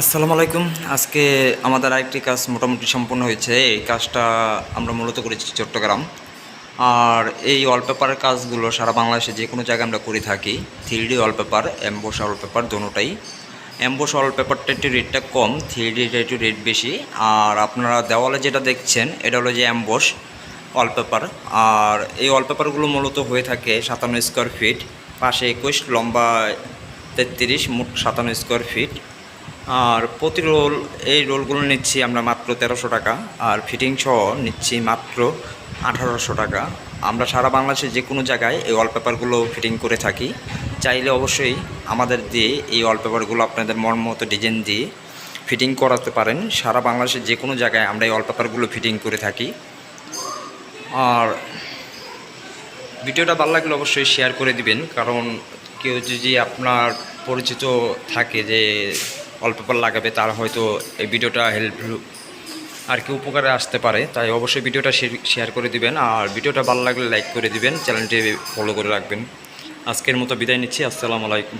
আসসালামু আলাইকুম। আজকে আমাদের আরেকটি কাজ মোটামুটি সম্পন্ন হয়েছে। এই কাজটা আমরা মূলত করেছি চট্টগ্রাম। আর এই ওয়ালপেপারের কাজগুলো সারা বাংলাদেশে যে কোনো জায়গায় আমরা করে থাকি। Three D wallpaper emboss wallpaper দোনোটাই অ্যাম্বোস ওয়ালপেপারটা একটু রেটটা কম থ্রি ডিটা একটু রেট বেশি। আর আপনারা দেওয়ালে যেটা দেখছেন, এটা হলো যে অ্যাম্বোস ওয়ালপেপার আর এই ওয়ালপেপারগুলো মূলত হয়ে থাকে সাতান্ন স্কোয়ার ফিট পাশে একুশ, লম্বা তেত্রিশ, মোট সাতান্ন স্কোয়ার ফিট আর প্রতি রোল, এই রোলগুলো নিচ্ছি আমরা মাত্র তেরোশো টাকা, আর ফিটিং সহ নিচ্ছি মাত্র আঠারোশো টাকা। আমরা সারা বাংলাদেশে যে কোনো জায়গায় এই ওয়ালপেপারগুলো ফিটিং করে থাকি। চাইলে অবশ্যই আমাদের দিয়ে এই ওয়ালপেপারগুলো আপনাদের মন মতো ডিজাইন দিয়ে ফিটিং করাতে পারেন। সারা বাংলাদেশের যে কোনো জায়গায় আমরা এই ওয়ালপেপারগুলো ফিটিং করে থাকি। আর ভিডিওটা ভালো লাগলে অবশ্যই শেয়ার করে দিবেন, কারণ কেউ যদি আপনার পরিচিত থাকে যে অল্পেপার লাগাবে, তার হয়তো এই ভিডিওটা হেল্প আর কি উপকারে আসতে পারে। তাই অবশ্যই ভিডিওটা শেয়ার করে দিবেন। আর ভিডিওটা ভালো লাগলে লাইক করে দিবেন। চ্যানেলটি ফলো করে রাখবেন। আজকের মতো বিদায় নিচ্ছি। আসসালামু আলাইকুম।